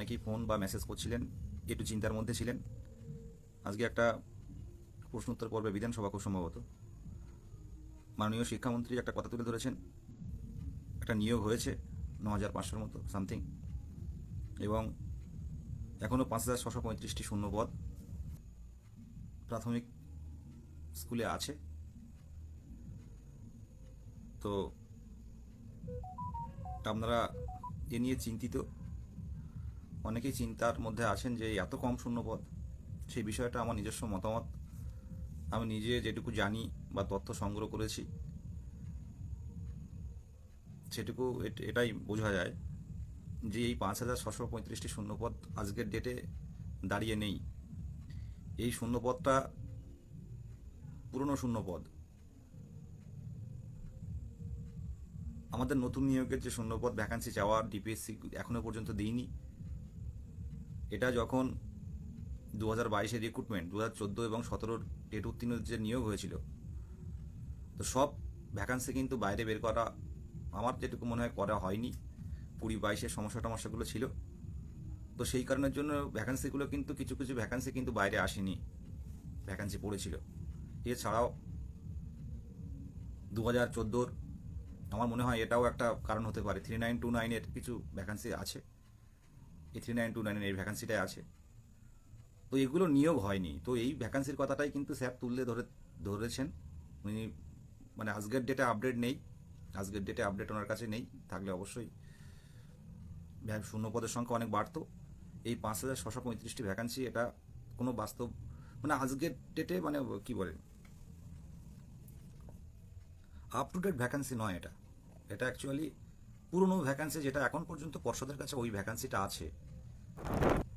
অনেকেই ফোন বা মেসেজ করছিলেন, একটু চিন্তার মধ্যে ছিলেন। আজকে একটা প্রশ্নোত্তর পর্বে বিধানসভা খুব সম্ভবত। মাননীয় শিক্ষামন্ত্রী একটা কথা তুলে ধরেছেন, একটা নিয়োগ হয়েছে ন হাজার পাঁচশোর মতো সামথিং এবং এখনও পাঁচ হাজার ছশো পঁয়ত্রিশটি শূন্য পদ প্রাথমিক স্কুলে আছে। তো আপনারা এ নিয়ে চিন্তিত। অনেকেই চিন্তার মধ্যে আছেন যে এত কম শূন্যপদ, সেই বিষয়টা আমার নিজস্ব মতামত। আমি নিজে যেটুকু জানি বা তথ্য সংগ্রহ করেছি, সেটুকু এট- এটাই বোঝা যায় যে এই পাঁচ হাজার ছশো পঁয়ত্রিশটি শূন্যপদ আজকের ডেটে দাঁড়িয়ে নেই। এই শূন্যপদটা পুরনো শূন্যপদ। আমাদের নতুন নিয়োগের যে শূন্যপদ ভ্যাকান্সি চাওয়ার ডিপিএসসি এখনও পর্যন্ত দিইনি। এটা যখন দু হাজার বাইশের রিক্রুটমেন্ট দু হাজার চোদ্দ এবং সতেরোর টেট উত্তীর্ণ যে নিয়োগ হয়েছিল, তো সব ভ্যাকান্সি কিন্তু বাইরে বের করা আমার যেটুকু মনে হয় করা হয়নি। কুড়ি বাইশের সমস্যা টমস্যাগুলো ছিল। তো সেই কারণের জন্য ভ্যাকান্সিগুলো কিন্তু কিছু কিছু ভ্যাকান্সি কিন্তু বাইরে আসেনি ভ্যাকান্সি পড়েছিল। এছাড়াও দু হাজার চোদ্দোর আমার মনে হয় এটাও একটা কারণ হতে পারে। থ্রি নাইন টু নাইনের কিছু ভ্যাকান্সি আছে। এই থ্রি নাইন টু নাইনের এই ভ্যাকান্সিটাই আছে। তো এগুলো নিয়োগ হয়নি। তো এই ভ্যাকান্সির কথাটাই কিন্তু স্যার তুললে ধরে, ধরেছেন। উনি মানে আজকের ডেটে আপডেট নেই। আজকের ডেটে আপডেট ওনার কাছে নেই। থাকলে অবশ্যই শূন্য পদের সংখ্যা অনেক বাড়তো। এই পাঁচ হাজার ছশো পঁয়ত্রিশটি ভ্যাকান্সি এটা কোনো বাস্তব মানে আজকের ডেটে মানে কি বলে? আপ টু ডেট ভ্যাকান্সি নয় এটা। এটা অ্যাকচুয়ালি পুরনো ভ্যাকান্সি যেটা এখন পর্যন্ত পর্ষদের কাছে ওই ভ্যাকান্সিটা আছে।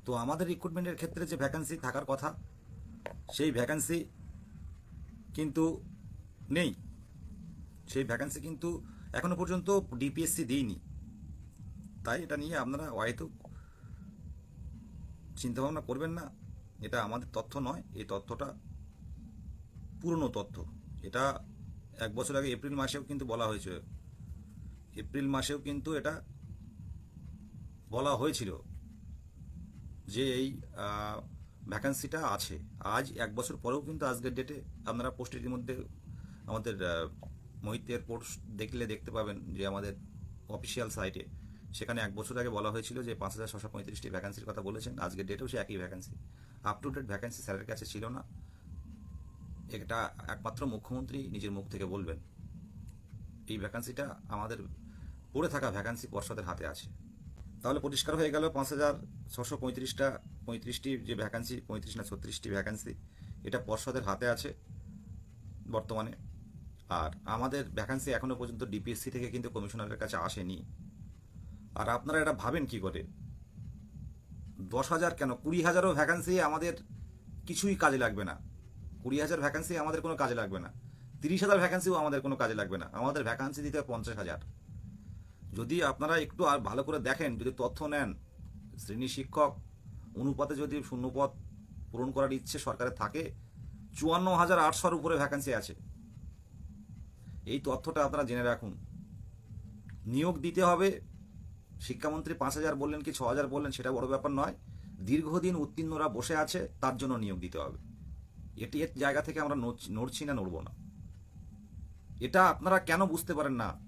তো আমাদের রিক্রুটমেন্টের ক্ষেত্রে যে ভ্যাকান্সি থাকার কথা, সেই ভ্যাকান্সি কিন্তু নেই। সেই ভ্যাকান্সি কিন্তু এখনও পর্যন্ত ডিপিএসসি দিইনি তাই এটা নিয়ে আপনারা হয়তো চিন্তাভাবনা করবেন না। এটা আমাদের তথ্য নয়। এই তথ্যটা পুরনো তথ্য। এটা এক বছর আগে এপ্রিল মাসেও কিন্তু বলা হয়েছে। এপ্রিল মাসেও কিন্তু এটা বলা হয়েছিল যে এই ভ্যাকান্সিটা আছে। আজ এক বছর পরেও কিন্তু আজকের ডেটে আপনারা পোস্টের মধ্যে আমাদের মহিতের পোস্ট দেখলে দেখতে পাবেন যে আমাদের অফিসিয়াল সাইটে সেখানে এক বছর আগে বলা হয়েছিল যে পাঁচ হাজার ছশো পঁয়ত্রিশটি ভ্যাকান্সির কথা বলেছেন। আজকের ডেটেও সে একই vacancy up to date vacancy স্যারের কাছে ছিল না। এটা একমাত্র মুখ্যমন্ত্রী নিজের মুখ থেকে বলবেন। এই ভ্যাকান্সিটা আমাদের পড়ে থাকা ভ্যাকান্সি পর্ষদের হাতে আছে। তাহলে পরিষ্কার হয়ে গেল পাঁচ হাজার ছশো পঁয়ত্রিশটা, পঁয়ত্রিশটি যে ভ্যাকান্সি পঁয়ত্রিশ না ছত্রিশটি ভ্যাকান্সি এটা পর্ষদের হাতে আছে বর্তমানে। আর আমাদের ভ্যাকান্সি এখনও পর্যন্ত ডিপিএসসি থেকে কিন্তু কমিশনারের কাছে আসেনি। আর আপনারা এটা ভাবেন কি করে? দশ হাজার কেন? কুড়ি হাজারও ভ্যাকান্সি আমাদের কিছুই কাজে লাগবে না। কুড়ি হাজার ভ্যাকান্সি আমাদের কোনো কাজে লাগবে না। তিরিশ হাজার ভ্যাকান্সিও আমাদের কোনো কাজে লাগবে না। আমাদের ভ্যাকান্সি দিতে পঞ্চাশ হাজার। যদি আপনারা একটু আর ভালো করে দেখেন, যদি তথ্য নেন, শ্রেণি শিক্ষক, অনুপাতে যদি শূন্যপদ পূরণ করার ইচ্ছে সরকারের থাকে চুয়ান্ন হাজার আটশোর উপরে ভ্যাকান্সি আছে। এই তথ্যটা আপনারা জেনে রাখুন। নিয়োগ দিতে হবে, শিক্ষামন্ত্রী পাঁচ হাজার বললেন কি ছ হাজার বললেন সেটা বড় ব্যাপার নয়। দীর্ঘদিন উত্তীর্ণরা বসে আছে, তার জন্য নিয়োগ দিতে হবে। এটি এর জায়গা থেকে আমরা নড়ছি- না, নড়বো না। এটা আপনারা কেন বুঝতে পারেন না?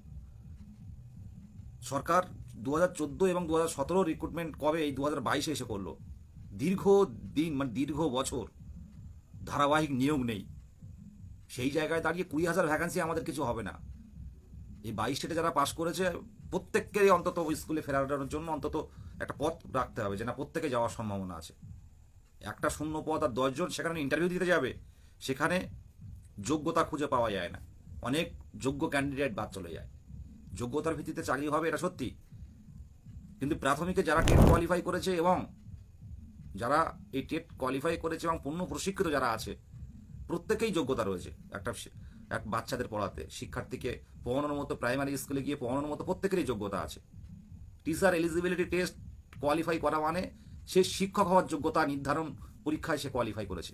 সরকার দু হাজার চোদ্দ এবং দু হাজার সতেরো রিক্রুটমেন্ট কবে এই দু হাজার বাইশে এসে করল? দীর্ঘ দিন মানে দীর্ঘ বছর ধারাবাহিক নিয়োগ নেই। সেই জায়গায় দাঁড়িয়ে কুড়ি হাজার ভ্যাকান্সি আমাদের কিছু হবে না। এই বাইশ স্টেটে যারা পাশ করেছে প্রত্যেককেই অন্তত স্কুলে ফেরানোর জন্য অন্তত একটা পথ রাখতে হবে যে না প্রত্যেকে যাওয়ার সম্ভাবনা আছে। একটা শূন্য পদ আর দশজন সেখানে ইন্টারভিউ দিতে যাবে, সেখানে যোগ্যতা খুঁজে পাওয়া যায় না। অনেক যোগ্য ক্যান্ডিডেট বাদ চলে যায়। যোগ্যতার ভিত্তিতে চাকরি হবে, এটা সত্যি। কিন্তু প্রাথমিকে যারা টেট কোয়ালিফাই করেছে এবং যারা এই টেট কোয়ালিফাই করেছে এবং পূর্ণ প্রশিক্ষিত যারা আছে, প্রত্যেকেই যোগ্যতা রয়েছে। একটা এক বাচ্চাদের পড়াতে, শিক্ষার্থীকে পড়ানোর মতো প্রাইমারি স্কুলে গিয়ে পড়ানোর মতো প্রত্যেকেরই যোগ্যতা আছে। টিচার এলিজিবিলিটি টেস্ট কোয়ালিফাই করা মানে সে শিক্ষক হওয়ার যোগ্যতা নির্ধারণ পরীক্ষায় সে কোয়ালিফাই করেছে।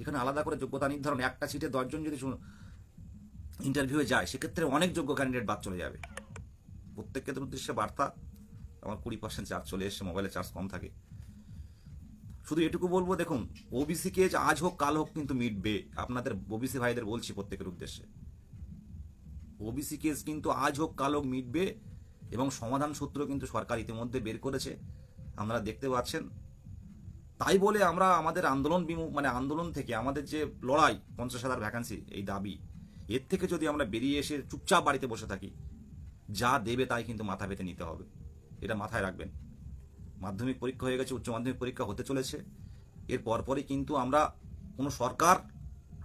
এখানে আলাদা করে যোগ্যতা নির্ধারণ, একটা সিটে দশজন যদি ইন্টারভিউয়ে যায়, সেক্ষেত্রে অনেক যোগ্য ক্যান্ডিডেট বাদ চলে যাবে। প্রত্যেকের উদ্দেশ্যে বার্তা। আমার কুড়ি পার্সেন্ট চার্জ চলে এসছে মোবাইলে চার্জ কম থাকে। শুধু এটুকু বলব, দেখুন ওবিসি কেজ আজ হোক, কাল হোক কিন্তু মিটবে। আপনাদের ওবিসি ভাইদের বলছি প্রত্যেকের উদ্দেশ্যে। ওবিসি কেস কিন্তু আজ হোক, কাল হোক মিটবে এবং সমাধান সূত্র কিন্তু সরকার ইতিমধ্যে বের করেছে। আপনারা দেখতে পাচ্ছেন। তাই বলে আমরা আমাদের আন্দোলন বিমু মানে আন্দোলন থেকে আমাদের যে লড়াই, পঞ্চাশ হাজার ভ্যাকান্সি এই দাবি এর থেকে যদি আমরা বেরিয়ে এসে চুপচাপ বাড়িতে বসে থাকি, যা দেবে তাই কিন্তু মাথা পেতে নিতে হবে। এটা মাথায় রাখবেন। মাধ্যমিক পরীক্ষা হয়ে গেছে, উচ্চ মাধ্যমিক পরীক্ষা হতে চলেছে। এর পরপরই কিন্তু আমরা কোনো সরকার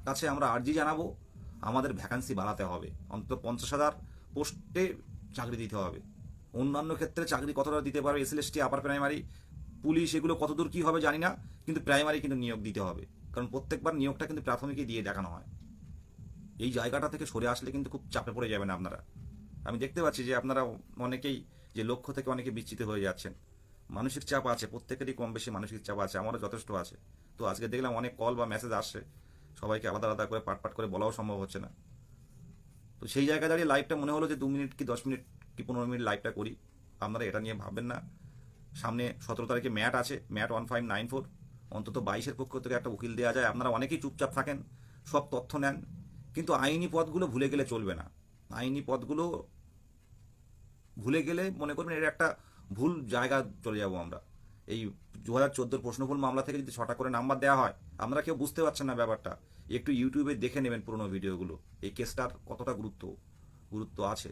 কাছে আমরা আর্জি জানাব, আমাদের ভ্যাকান্সি বাড়াতে হবে। অন্তত পঞ্চাশ হাজার পোস্টে চাকরি দিতে হবে। অন্যান্য ক্ষেত্রে চাকরি কতটা দিতে পারবে S SLST, upper primary, police, এগুলো কতদূর কী হবে জানি না, কিন্তু প্রাইমারি কিন্তু নিয়োগ দিতে হবে। কারণ প্রত্যেকবার নিয়োগটা কিন্তু প্রাথমিকই দিয়ে দেখানো হয়। এই জায়গাটা থেকে সরে আসলে কিন্তু খুব চাপে পড়ে যাবেন আপনারা। আমি দেখতে পাচ্ছি যে আপনারা অনেকেই যে লক্ষ্য থেকে অনেকে বিচ্ছিত হয়ে যাচ্ছেন। মানসিক চাপ আছে, প্রত্যেকেরই কম বেশি মানসিক চাপ আছে, আমারও যথেষ্ট আছে। তো আজকে দেখলাম অনেক কল বা মেসেজ আসছে, সবাইকে আলাদা আলাদা করে পাট পাট করে বলাও সম্ভব হচ্ছে না। তো সেই জায়গায় দাঁড়িয়ে লাইভটা মনে হলো যে দু মিনিট কি দশ মিনিট কি পনেরো মিনিট লাইভটা করি। আপনারা এটা নিয়ে ভাববেন না। সামনে সতেরো তারিখে ম্যাট আছে, MAT one five nine four অন্তত বাইশের পক্ষ থেকে একটা উকিল দেওয়া যায়। আপনারা অনেকেই চুপচাপ থাকেন, সব তথ্য নেন। কিন্তু আইনি পথগুলো ভুলে গেলে চলবে না। আইনি পদগুলো ভুলে গেলে মনে করবেন এটা একটা ভুল জায়গা চলে যাব আমরা। এই দু হাজার চোদ্দোর প্রশ্নভুল মামলা থেকে যদি ছটা করে নাম্বার দেওয়া হয় আমরা কেউ বুঝতে পারছেন না ব্যাপারটা। একটু ইউটিউবে দেখে নেবেন পুরোনো ভিডিওগুলো। এই কেসটার কতটা গুরুত্ব গুরুত্ব আছে।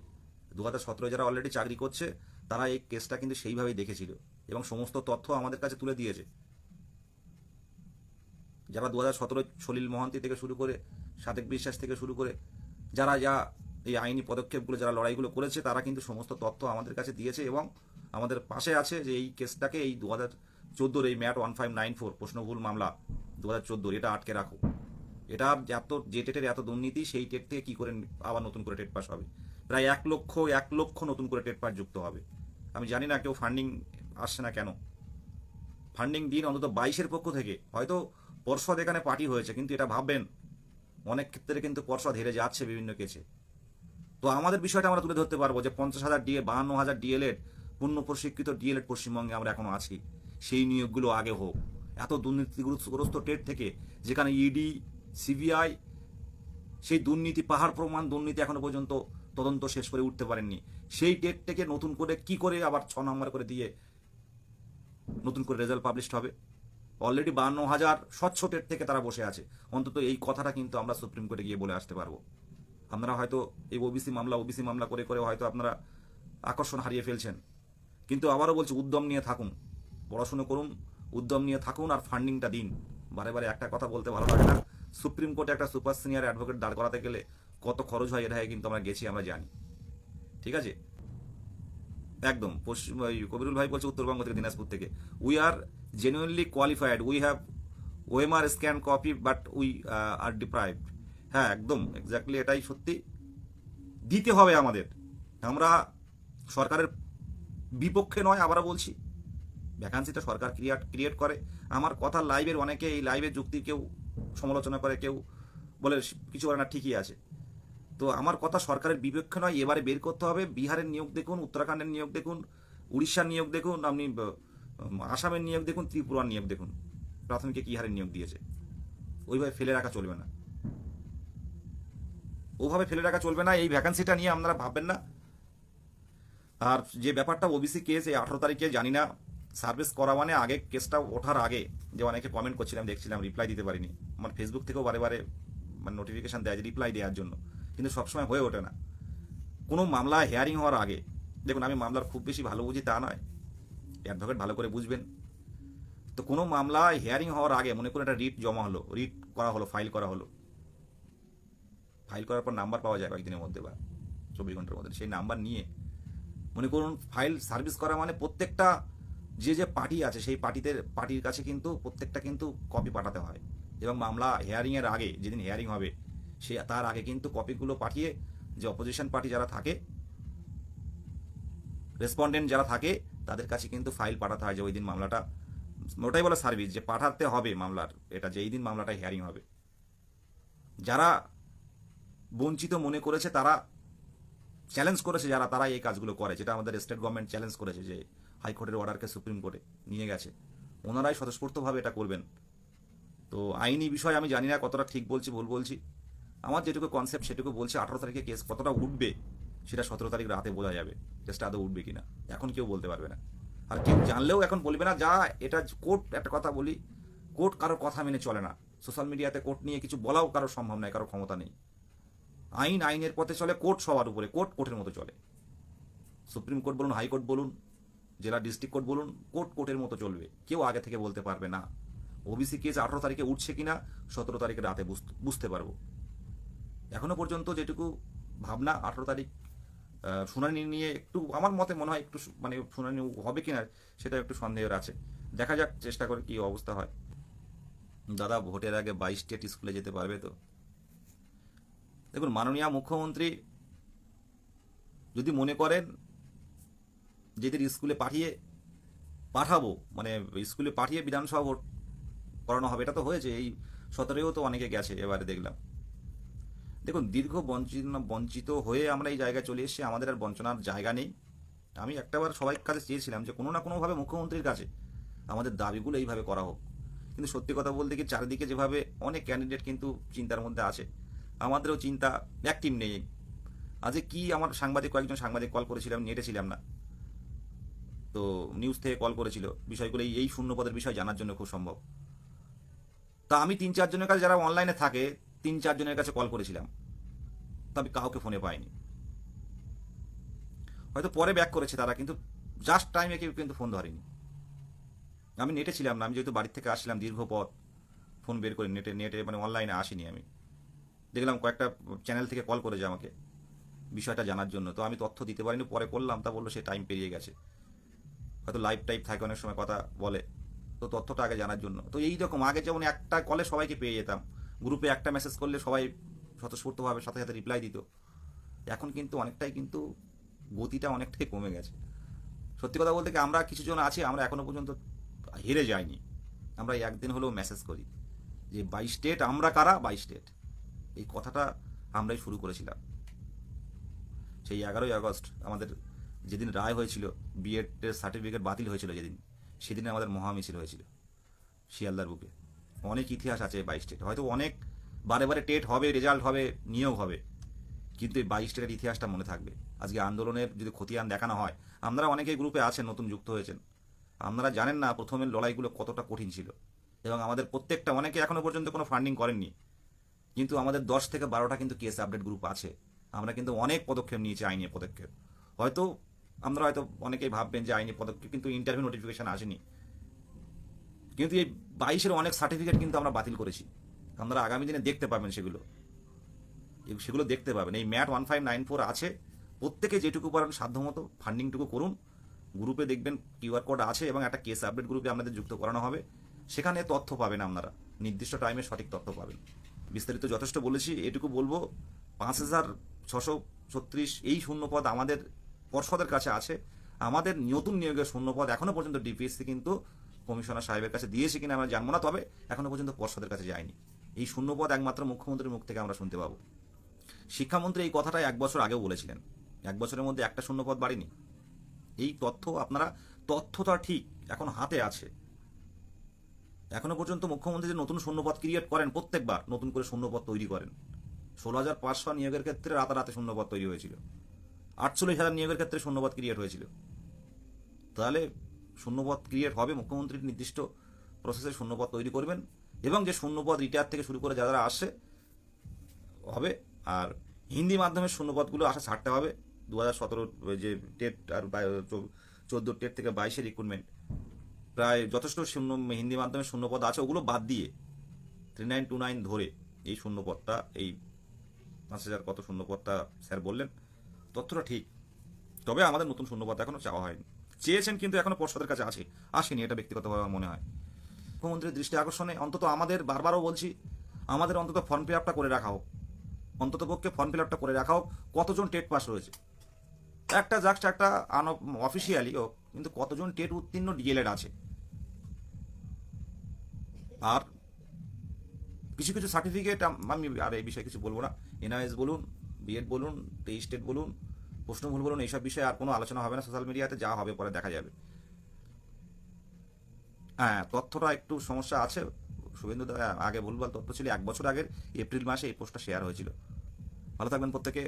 দু হাজার সতেরো যারা অলরেডি চাকরি করছে, তারা এই কেসটা কিন্তু সেইভাবেই দেখেছিল এবং সমস্ত তথ্য আমাদের কাছে তুলে দিয়েছে। যারা দু হাজার সতেরো সলিল মহান্তি থেকে শুরু করে সাতেক বিশ্বাস থেকে শুরু করে যারা যা এই আইনি পদক্ষেপগুলো, যারা লড়াইগুলো করেছে, তারা কিন্তু সমস্ত তথ্য আমাদের কাছে দিয়েছে এবং আমাদের পাশে আছে যে এই কেসটাকে এই দু হাজার চোদ্দোর এই MAT one five nine four প্রশ্নভুল মামলা দু হাজার চোদ্দোর, এটা আটকে রাখো। এটা এত যে টেটের এত দুর্নীতি, সেই টেট থেকে কী করে আবার নতুন করে টেট পাস হবে? প্রায় এক লক্ষ এক লক্ষ নতুন করে টেট পাস যুক্ত হবে। আমি জানি না কেউ ফান্ডিং আসছে না কেন। ফান্ডিং দিন অন্তত বাইশের পক্ষ থেকে, হয়তো পর্ষদ এখানে পার্টি হয়েছে, কিন্তু এটা ভাববেন, অনেক ক্ষেত্রে কিন্তু পর্ষদ হেরে যাচ্ছে বিভিন্ন কেসে। তো আমাদের বিষয়টা আমরা তুলে ধরতে পারব যে পঞ্চাশ হাজার ডিএ বাহান্ন হাজার ডিএলএড পূর্ণ প্রশিক্ষিত ডিএলএড পশ্চিমবঙ্গে আমরা এখনও আছি। সেই নিয়োগগুলো আগে হোক। এত দুর্নীতিগ্রস্ত টেট থেকে যেখানে ইডি সিবিআই সেই দুর্নীতি, পাহাড় প্রমাণ দুর্নীতি এখনও পর্যন্ত তদন্ত শেষ করে উঠতে পারেননি। সেই টেট থেকে নতুন করে কি করে আবার ছ নম্বর করে দিয়ে নতুন করে রেজাল্ট পাবলিশড হবে? অলরেডি বান্ন হাজার স্বচ্ছ টেট থেকে তারা বসে আছে। অন্তত এই কথাটা কিন্তু আমরা সুপ্রিম কোর্টে গিয়ে বলে আসতে পারব। আপনারা হয়তো এই ওবিসি মামলা ওবিসি মামলা করে করে হয়তো আপনারা আকর্ষণ হারিয়ে ফেলছেন। কিন্তু আবারও বলছি, উদ্যম নিয়ে থাকুন। পড়াশুনো করুন, উদ্যম নিয়ে থাকুন আর ফান্ডিংটা দিন। বারে বারে একটা কথা বলতে ভালো লাগে না। সুপ্রিম কোর্টে একটা সুপার সিনিয়র অ্যাডভোকেট দাঁড় করাতে গেলে কত খরচ হয় এটা কিন্তু আমরা গেছি, আমরা জানি। ঠিক আছে? একদম। পশ্চিম কবিরুল ভাই বলছে উত্তরবঙ্গ থেকে, দিনাজপুর থেকে। We are genuinely qualified we have OMR scan copy but we are deprived হ্যাঁ একদম এক্স্যাক্টলি এটাই সত্যি। দিতে হবে আমাদের। আমরা সরকারের বিপক্ষে নয়, আবারও বলছি। ভ্যাকান্সিটা সরকার ক্রিয়েট ক্রিয়েট করে। আমার কথা লাইভের অনেকে এই লাইভের যুক্তি কেউ সমালোচনা করে, কেউ বলে কিছু করে না, ঠিকই আছে। তো আমার কথা সরকারের বিপক্ষে নয়, এবারে বের করতে হবে। বিহারের নিয়োগ দেখুন, উত্তরাখণ্ডের নিয়োগ দেখুন, উড়িষ্যার নিয়োগ দেখুন, আপনি আসামের নিয়োগ দেখুন, ত্রিপুরার নিয়োগ দেখুন। প্রাথমিকে কি হারে নিয়োগ দিয়েছে? ওইভাবে ফেলে রাখা চলবে না। ওভাবে ফেলে রাখা চলবে না, এই ভ্যাকান্সিটা নিয়ে আপনারা ভাববেন না। আর যে ব্যাপারটা ওবিসি কেস এই আঠারো তারিখে জানি না সার্ভিস করা মানে আগে কেসটা ওঠার আগে যে অনেকে কমেন্ট করছিলাম, দেখছিলাম রিপ্লাই দিতে পারিনি। আমার ফেসবুক থেকেও বারে বারে মানে নোটিফিকেশান দেয় রিপ্লাই দেওয়ার জন্য। কিন্তু সবসময় হয়ে ওঠে না। কোনো মামলা হেয়ারিং হওয়ার আগে, দেখুন, আমি মামলার খুব বেশি ভালো বুঝি তা নয়। অ্যাডভোকেট ভালো করে বুঝবেন। তো কোনো মামলা হেয়ারিং হওয়ার আগে মনে করুন একটা রিট জমা হলো, রিট করা হলো ফাইল করা হলো। ফাইল করার পর নাম্বার পাওয়া যায় কয়েকদিনের মধ্যে বা চব্বিশ ঘণ্টার মধ্যে। সেই নাম্বার নিয়ে মনে করুন ফাইল সার্ভিস করা মানে প্রত্যেকটা যে যে পার্টি আছে, সেই পার্টিতে পার্টির কাছে কিন্তু প্রত্যেকটা কিন্তু কপি পাঠাতে হয়। এবং মামলা হেয়ারিংয়ের আগে, যেদিন হেয়ারিং হবে, সে, তার আগে কিন্তু কপিগুলো পাঠিয়ে যে অপোজিশন পার্টি যারা থাকে রেসপন্ডেন্ট যারা থাকে তাদের কাছে কিন্তু ফাইল পাঠাতে হয় যে ওই দিন মামলাটা, ওটাই বলে সার্ভিস যে পাঠাতে হবে মামলার, এটা যেই দিন মামলাটা হিয়ারিং হবে। যারা বঞ্চিত মনে করেছে, তারা চ্যালেঞ্জ করেছে, যারা তারা এই কাজগুলো করে, যেটা আমাদের স্টেট গভর্নমেন্ট চ্যালেঞ্জ করেছে, যে হাইকোর্টের অর্ডারকে সুপ্রিম কোর্টে নিয়ে গেছে। ওনারাই স্বতঃস্ফূর্তভাবে এটা করবেন। তো আইনি বিষয় আমি জানি না কতটা ঠিক বলছি, ভুল বলছি। আমার যেটুকু কনসেপ্ট সেটুকু বলছি, আঠারো তারিখে কেস কতটা উঠবে সেটা সতেরো তারিখ রাতে বোঝা যাবে কেসটা আদৌ উঠবে কিনা। এখন কেউ বলতে পারবে না। আর কেউ জানলেও এখন বলবে না, যা এটা কোর্ট একটা কথা বলি, কোর্ট কারোর কথা মেনে চলে না। সোশ্যাল মিডিয়াতে কোর্ট নিয়ে কিছু বলাও কারোর সম্ভব নয়, কারোর ক্ষমতা নেই। আইন আইনের পথে চলে, কোর্ট সবার উপরে, কোর্ট কোর্টের মতো চলে। সুপ্রিম কোর্ট বলুন, হাইকোর্ট বলুন, জেলা ডিস্ট্রিক্ট কোর্ট বলুন, কোর্ট কোর্টের মতো চলবে। কেউ আগে থেকে বলতে পারবে না। ওবিসি কেস আঠারো তারিখে উঠছে কিনা, সতেরো তারিখে রাতে বুঝ- বুঝতে পারব। এখনও পর্যন্ত যেটুকু ভাবনা, আঠারো তারিখ শুনানি নিয়ে একটু আমার মতে মনে হয় একটু মানে শুনানি হবে কিনা সেটা একটু সন্দেহের আছে। দেখা যাক, চেষ্টা করে কি অবস্থা হয়। দাদা, ভোটের আগে বাইশ স্টেট স্কুলে যেতে পারবে তো? দেখুন, মাননীয় মুখ্যমন্ত্রী যদি মনে করেন যেদের স্কুলে পাঠিয়ে পাঠাবো মানে স্কুলে পাঠিয়ে বিধানসভা ভোট করানো হবে, এটা তো হয়েছে, এই সতেরোও তো অনেকে গেছে, এবারে দেখলাম। দেখুন, দীর্ঘ বঞ্চিত বঞ্চিত হয়ে আমরা এই জায়গায় চলে এসেছি, আমাদের আর বঞ্চনার জায়গা নেই। আমি একটাবার সবাই কাছে চেয়েছিলাম যে কোনো না কোনোভাবে মুখ্যমন্ত্রীর কাছে আমাদের দাবিগুলো এইভাবে করা হোক। কিন্তু সত্যি কথা বলতে কি চারিদিকে যেভাবে অনেক ক্যান্ডিডেট কিন্তু চিন্তার মধ্যে আছে, আমাদেরও চিন্তা অ্যাক্টিভ নেই। আজকে কি আমার সাংবাদিক কয়েকজন সাংবাদিক কল করেছিলাম, নেটে ছিলাম না। তো নিউজ থেকে কল করেছিল, বিষয়গুলো এই- এই শূন্য পদের বিষয় জানার জন্য খুব সম্ভব। তা আমি তিন চারজনের কাছে যারা অনলাইনে থাকে তিন চারজনের কাছে কল করেছিলাম। তা আমি কাউকে ফোনে পাইনি। হয়তো পরে ব্যাক করেছে তারা, কিন্তু জাস্ট টাইমে কেউ কিন্তু ফোন ধরেনি। আমি নেটে ছিলাম না, আমি যেহেতু বাড়ির থেকে আসলাম দীর্ঘ পথ ফোন বের করে নেটে নেটে মানে অনলাইনে আসিনি আমি। দেখলাম কয়েকটা চ্যানেল থেকে কল করেছে আমাকে বিষয়টা জানার জন্য। তো আমি তথ্য দিতে পারিনি, পরে করলাম, তা বলল সে টাইম পেরিয়ে গেছে। হয়তো লাইভ টাইপ থাকে, অনেক সময় কথা বলে। তো তথ্যটা আগে জানার জন্য। তো এই রকম, আগে যেমন একটা কলে সবাইকে পেয়ে যেতাম গ্রুপে একটা মেসেজ করলে সবাই স্বতঃস্ফূর্তভাবে সাথে সাথে রিপ্লাই দিত। এখন কিন্তু অনেকটাই কিন্তু গতিটা অনেকটাই কমে গেছে। সত্যি কথা বলতে কি, আমরা কিছু জন আছি, আমরা এখনও পর্যন্ত হেরে যাইনি। আমরা একদিন হলেও মেসেজ করি যে বাইশ স্টেট আমরা কারা? বাইশ স্টেট এই কথাটা আমরাই শুরু করেছিলাম। সেই এগারোই আগস্ট আমাদের যেদিন রায় হয়েছিল বিএডের সার্টিফিকেট বাতিল হয়েছিল যেদিন, সেদিন আমাদের মহামিছিল হয়েছিল শিয়ালদার বুকে। অনেক ইতিহাস আছে বাইশ স্টেট হয়তো অনেক বারে বারে টেট হবে রেজাল্ট হবে, নিয়োগ হবে, কিন্তু এই বাইশ স্টেটের ইতিহাসটা মনে থাকবে। আজকে আন্দোলনের যদি খতিয়ান দেখানো হয়, আপনারা অনেকেই গ্রুপে আছেন, নতুন যুক্ত হয়েছেন। আপনারা জানেন না প্রথমের লড়াইগুলো কতটা কঠিন ছিল। এবং আমাদের প্রত্যেকটা, অনেকে এখনও পর্যন্ত কোনো ফান্ডিং করেননি। কিন্তু আমাদের দশ থেকে বারোটা কিন্তু কেস আপডেট গ্রুপ আছে। আমরা কিন্তু অনেক পদক্ষেপ নিয়েছি আইনি পদক্ষেপ। হয়তো, আমরা হয়তো অনেকেই ভাববেন যে আইনি পদক্ষেপ, কিন্তু ইন্টারভিউ নোটিফিকেশন আসেনি। কিন্তু এই বাইশের অনেক সার্টিফিকেট কিন্তু আমরা বাতিল করেছি। আপনারা আগামী দিনে দেখতে পাবেন সেগুলো। সেগুলো দেখতে পাবেন। এই MAT one five nine four আছে। প্রত্যেকে যেটুকু পারেন সাধ্যমতো ফান্ডিংটুকু করুন। গ্রুপে দেখবেন কিউআর কোড আছে এবং একটা কেস আপডেট গ্রুপে আপনাদের যুক্ত করানো হবে। সেখানে তথ্য পাবেন আপনারা। নির্দিষ্ট টাইমে সঠিক তথ্য পাবেন। বিস্তারিত যথেষ্ট বলেছি, এটুকু বলব। পাঁচ হাজার ছশো ছত্রিশ এই শূন্যপদ আমাদের পর্ষদের কাছে আছে। আমাদের নতুন নিয়োগের শূন্যপদ এখনও পর্যন্ত ডিপিএসসি কিন্তু কমিশনার সাহেবের কাছে দিয়েছে কিনা আমরা জানব না, তবে এখনও পর্যন্ত পর্ষদের কাছে যায়নি। এই শূন্যপদ একমাত্র মুখ্যমন্ত্রীর মুখ থেকে আমরা শুনতে পাবো। শিক্ষামন্ত্রী এই কথাটা এক বছর আগেও বলেছিলেন। এক বছরের মধ্যে একটা শূন্যপদ বাড়েনি। এই তথ্য আপনারা তথ্যটা ঠিক এখন হাতে আছে। এখনও পর্যন্ত মুখ্যমন্ত্রী যে নতুন শূন্যপদ ক্রিয়েট করেন প্রত্যেকবার, নতুন করে শূন্যপদ তৈরি করেন। ষোলো হাজার পাঁচশো নিয়োগের ক্ষেত্রে রাতারাতে শূন্যপদ তৈরি হয়েছিল। আটচল্লিশ হাজার নিয়োগের ক্ষেত্রে শূন্যপদ ক্রিয়েট হয়েছিল। তাহলে শূন্যপদ ক্রিয়েট হবে, মুখ্যমন্ত্রীর নির্দিষ্ট প্রসেসে শূন্যপদ তৈরি করবেন এবং যে শূন্যপদ রিটায়ার থেকে শুরু করে যারা আসছে হবে। আর হিন্দি মাধ্যমের শূন্যপদগুলো আসা ছাড়তে হবে। দু হাজার সতেরোর যে টেট আর চোদ্দ টেট থেকে বাইশে রিক্রুটমেন্ট প্রায় যথেষ্ট শূন্য হিন্দি মাধ্যমে শূন্যপদ আছে। ওগুলো বাদ দিয়ে থ্রি নাইন টু নাইন ধরে এই শূন্যপদটা, এই পাঁচ হাজার কত শূন্যপদটা স্যার বললেন, তথ্যটা ঠিক। তবে আমাদের নতুন শূন্যপদ এখনও চাওয়া হয়নি। চেয়েছেন কিন্তু এখনও পর্ষদের কাছে আছে। আসেনি, এটা ব্যক্তিগতভাবে মনে হয়। মুখ্যমন্ত্রীর দৃষ্টি আকর্ষণে অন্তত আমাদের, বারবারও বলছি, আমাদের অন্তত ফর্ম ফিল আপটা করে রাখা হোক। অন্তত পক্ষে ফর্ম ফিল আপটা করে রাখা হোক। কতজন টেট পাস রয়েছে? একটা জাস্ট একটা আন অফিসিয়ালি হোক, কিন্তু কতজন টেট উত্তীর্ণ ডিএলএড আছে? আর কিছু কিছু সার্টিফিকেট আমি আর এই বিষয়ে কিছু বলব না। এনআইএস বলুন বিএড বলুন, তেইশ স্টেট প্রশ্ন ভুল বলুন, এইসব বিষয়ে আর কোনো আলোচনা হবে না সোশ্যাল মিডিয়াতে যা হবে পরে দেখা যাবে। হ্যাঁ তথ্যটা একটু সমস্যা আছে। শুভেন্দু আগে ভুলভাল তথ্য ছিল, এক বছর আগের এপ্রিল মাসে এই পোস্টটা শেয়ার হয়েছিল। ভালো থাকবেন প্রত্যেকে।